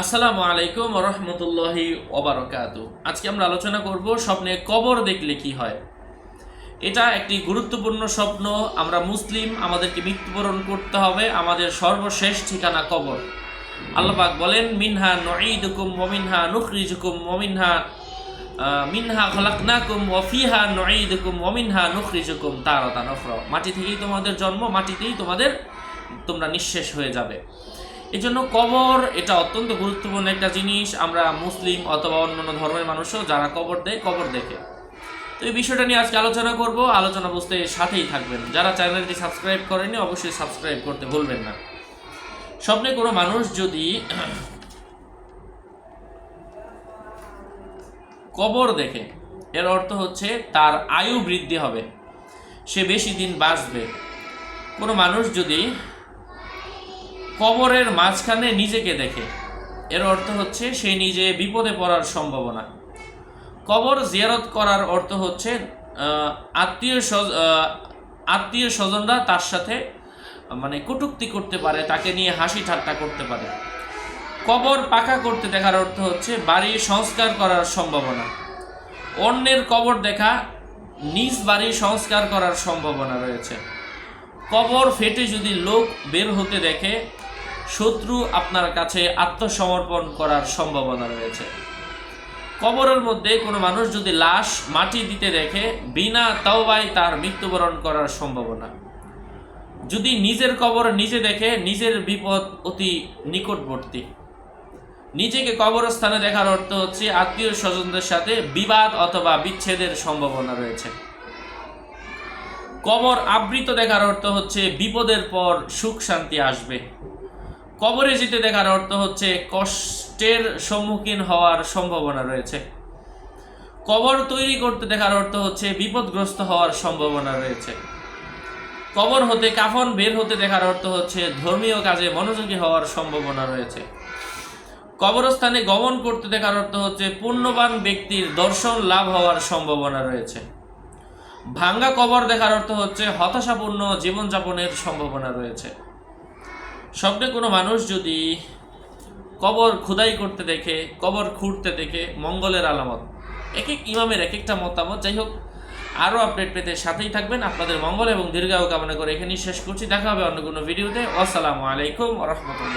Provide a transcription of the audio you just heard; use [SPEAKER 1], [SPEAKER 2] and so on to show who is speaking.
[SPEAKER 1] আসসালামু আলাইকুম রহমতুল্লাহি ওবরকাত আজকে আমরা আলোচনা করব স্বপ্নে কবর দেখলে কি হয়। এটা একটি গুরুত্বপূর্ণ স্বপ্ন আমরা মুসলিম আমাদেরকে মৃত্যুবরণ করতে হবে আমাদের সর্বশেষ ঠিকানা কবর। আল্লাপাক বলেন মিনহা নঈদুকুম মমিনহা নুখরিজুকুম ওমিনহা আহ, মিনহা খলাকনাকুম ওফিহা নঈদুকুম ওমিনহা নুখরিজুকুম তারাতান উখরা। মাটি থেকেই তোমাদের জন্ম মাটিতেই তোমাদের তোমরা নিঃশেষ হয়ে যাবে। এজন্য কবর, এটা অত্যন্ত গুরুত্বপূর্ণ একটা জিনিস। আমরা মুসলিম অথবা অন্যান্য ধর্মের মানুষও যারা কবর দেয়, কবর দেখে। তো এই বিষয়টা নিয়ে আজকে আলোচনা করব। আলোচনা বুঝতে সাথেই থাকবেন। যারা চ্যানেলটি সাবস্ক্রাইব করেনি অবশ্যই সাবস্ক্রাইব করতে ভুলবেন না। স্বপ্নে কোনো মানুষ যদি কবর দেখে, এর অর্থ হচ্ছে তার আয়ু বৃদ্ধি হবে, সে বেশি দিন বাঁচবে। কোনো মানুষ যদি কবরের মাঝখানে নিজেকে দেখে। এর অর্থ হচ্ছে সে নিজে বিপদে পড়ার সম্ভাবনা। কবর জিয়ারত করার অর্থ হচ্ছে আত্মীয় আত্মীয় স্বজনরা তার সাথে মানে কটুক্তি করতে পারে, তাকে নিয়ে হাসি ঠাট্টা করতে পারে। কবর পাকা করতে দেখার অর্থ হচ্ছে বাড়ি সংস্কার করার সম্ভাবনা। অন্যের কবর দেখা নিজ বাড়ি সংস্কার করার সম্ভাবনা রয়েছে। কবর ফেটে যদি লোক বের হতে দেখে শত্রু আপনার কাছে আত্মসমর্পণ করার সম্ভাবনা রয়েছে। কবরের মধ্যে কোনো মানুষ যদি লাশ মাটি দিতে দেখে, বিনা তাওবায় তার মৃত্যুবরণ করার সম্ভাবনা। যদি নিজের কবর নিজে দেখে, নিজের বিপদ অতি নিকটবর্তী। নিজেকে কবরস্থানে দেখার অর্থ হচ্ছে আত্মীয় স্বজনদের সাথে বিবাদ অথবা বিচ্ছেদের সম্ভাবনা রয়েছে। কবর আবৃত দেখার অর্থ হচ্ছে বিপদের পর সুখ শান্তি আসবে। কবরে যেতে দেখার অর্থ হচ্ছে কষ্টের সম্মুখীন হওয়ার সম্ভাবনা রয়েছে। কবর তৈরি করতে দেখার অর্থ হচ্ছে বিপদগ্রস্ত হওয়ার সম্ভাবনা রয়েছে। কবর হতে কাফন বের হতে দেখার অর্থ হচ্ছে ধর্মীয় কাজে মনোযোগী হওয়ার সম্ভাবনা রয়েছে। কবরস্থানে গমন করতে দেখার অর্থ হচ্ছে পুণ্যবান ব্যক্তির দর্শন লাভ হওয়ার সম্ভাবনা রয়েছে। ভাঙ্গা কবর দেখার অর্থ হচ্ছে হতাশাপূর্ণ জীবনযাপনের সম্ভাবনা রয়েছে। স্বপ্নে কোনো মানুষ যদি কবর খুদাই করতে দেখে, কবর খুঁড়তে দেখে, মঙ্গলের আলামত এক এক ইমামের এক একটা মতামত, যাই হোক, আরও আপডেট পেতে সাথেই থাকবেন। আপনাদের মঙ্গল এবং দীর্ঘায়ু কামনা করে এখানেই শেষ করছি। দেখা হবে অন্য কোনো ভিডিওতে। আসসালামু আলাইকুম রহমতুল্লাহ।